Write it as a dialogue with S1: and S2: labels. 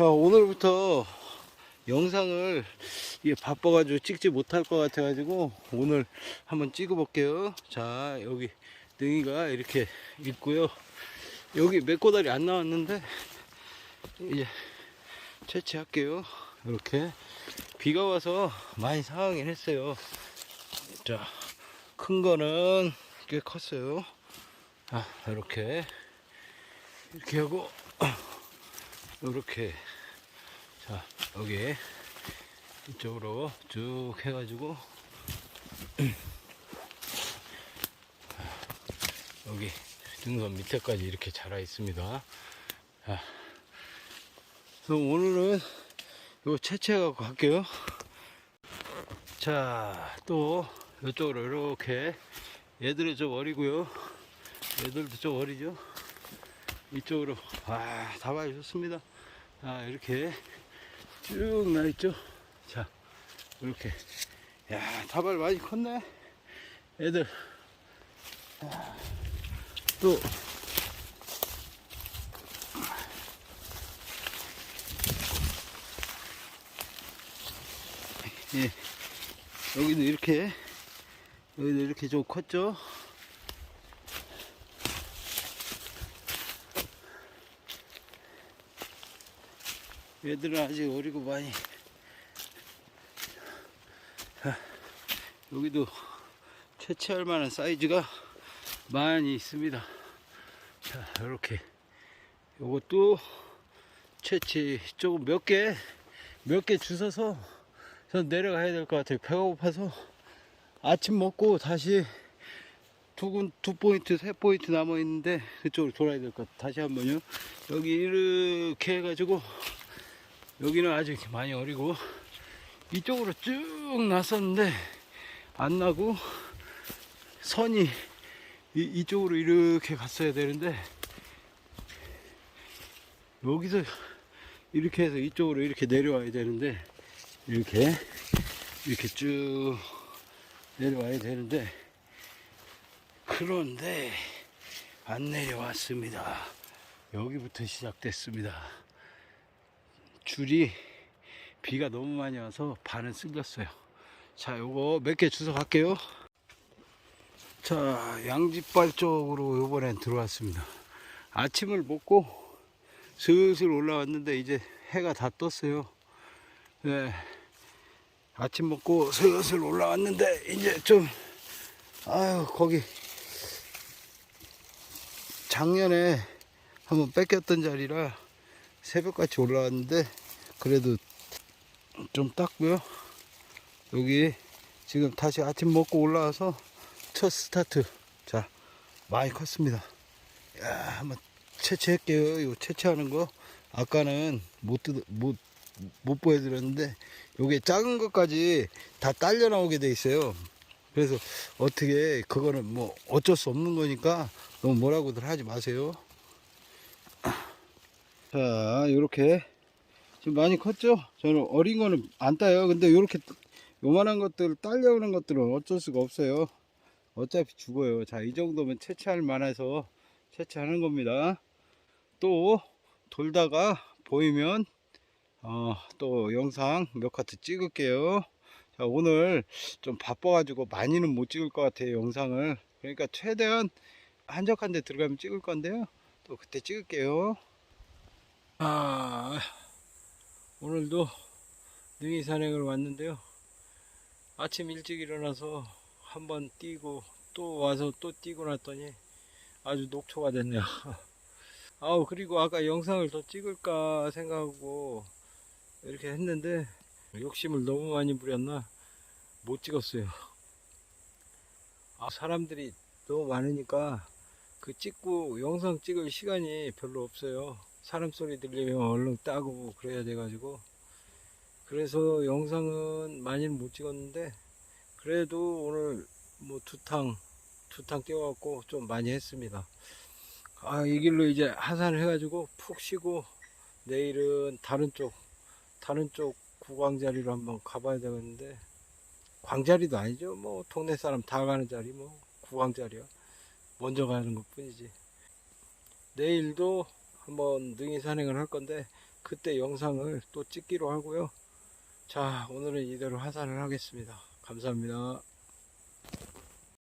S1: 자, 오늘부터 영상을 바빠가지고 찍지 못할 것 같아가지고 오늘 한번 찍어볼게요. 자, 여기 능이가 이렇게 있고요. 여기 메꼬다리 안 나왔는데 이제 채취할게요. 이렇게 비가 와서 많이 상하긴 했어요. 자, 큰 거는 꽤 컸어요. 아, 이렇게 이렇게 하고 이렇게 자 여기 이쪽으로 쭉 해가지고 여기 등선 밑에까지 이렇게 자라 있습니다. 자, 그래서 오늘은 이거 채취해 갖고 갈게요. 자, 또 이쪽으로 이렇게 얘들은 좀 어리고요. 얘들도 좀 어리죠. 이쪽으로 와 다발이 좋습니다. 아 이렇게 쭉 나 있죠. 자 이렇게 야 다발 많이 컸네. 애들 아, 또 예, 여기도 이렇게 여기도 이렇게 좀 컸죠. 얘들은 아직 어리고 많이 자, 여기도 채취할 만한 사이즈가 많이 있습니다 자 이렇게 요것도 채취 조금 몇 개 몇 개 주워서 전 내려가야 될 것 같아요 배가 고파서 아침 먹고 다시 두, 군, 두 포인트, 세 포인트 남아 있는데 그쪽으로 돌아야 될 것 같아요. 다시 한번요. 여기 이렇게 해가지고 여기는 아직 많이 어리고 이쪽으로 쭉 났었는데 안 나고 선이 이, 이쪽으로 이렇게 갔어야 되는데 여기서 이렇게 해서 이쪽으로 이렇게 내려와야 되는데 이렇게 이렇게 쭉 내려와야 되는데 그런데 안 내려왔습니다. 여기부터 시작됐습니다 줄이 비가 너무 많이 와서 반은 쓸렸어요. 자, 요거 몇 개 주워 갈게요. 자, 양지발 쪽으로 요번엔 들어왔습니다. 아침을 먹고 슬슬 올라왔는데 이제 해가 다 떴어요. 네. 아침 먹고 슬슬 올라왔는데 이제 좀 아유 거기 작년에 한번 뺏겼던 자리라 새벽같이 올라왔는데 그래도 좀 땄고요. 여기 지금 다시 아침 먹고 올라와서 첫 스타트. 자 많이 컸습니다. 야 한번 채취할게요. 이거 채취하는 거. 아까는 못, 뜯, 못, 못 보여드렸는데 요게 작은 것까지 다 딸려 나오게 돼 있어요. 그래서 어떻게 그거는 뭐 어쩔 수 없는 거니까 너무 뭐라고들 하지 마세요. 자, 요렇게. 지금 많이 컸죠? 저는 어린 거는 안 따요. 근데 요렇게 요만한 것들 딸려오는 것들은 어쩔 수가 없어요. 어차피 죽어요. 자, 이 정도면 채취할 만해서 채취하는 겁니다. 또 돌다가 보이면 어, 또 영상 몇 카트 찍을게요. 자, 오늘 좀 바빠가지고 많이는 못 찍을 것 같아요. 영상을. 그러니까 최대한 한적한 데 들어가면 찍을 건데요. 또 그때 찍을게요. 아, 오늘도 능이 산행을 왔는데요. 아침 일찍 일어나서 한번 뛰고 또 와서 또 뛰고 났더니 아주 녹초가 됐네요. 아우, 그리고 아까 영상을 더 찍을까 생각하고 이렇게 했는데 욕심을 너무 많이 부렸나 못 찍었어요. 아, 사람들이 너무 많으니까 그 찍고 영상 찍을 시간이 별로 없어요. 사람 소리 들리면 얼른 따고 그래야 돼가지고. 그래서 영상은 많이는 못 찍었는데 그래도 오늘 뭐 두탕 두탕 띄워갖고 좀 많이 했습니다. 아 이 길로 이제 하산을 해가지고 푹 쉬고 내일은 다른 쪽 다른 쪽 구광자리로 한번 가봐야 되겠는데 광자리도 아니죠. 뭐 동네 사람 다 가는 자리 뭐 구광자리야. 먼저 가는 것 뿐이지. 내일도 한번 능이 산행을 할 건데
S2: 그때 영상을 또 찍기로 하고요. 자, 오늘은 이대로 하산을 하겠습니다. 감사합니다.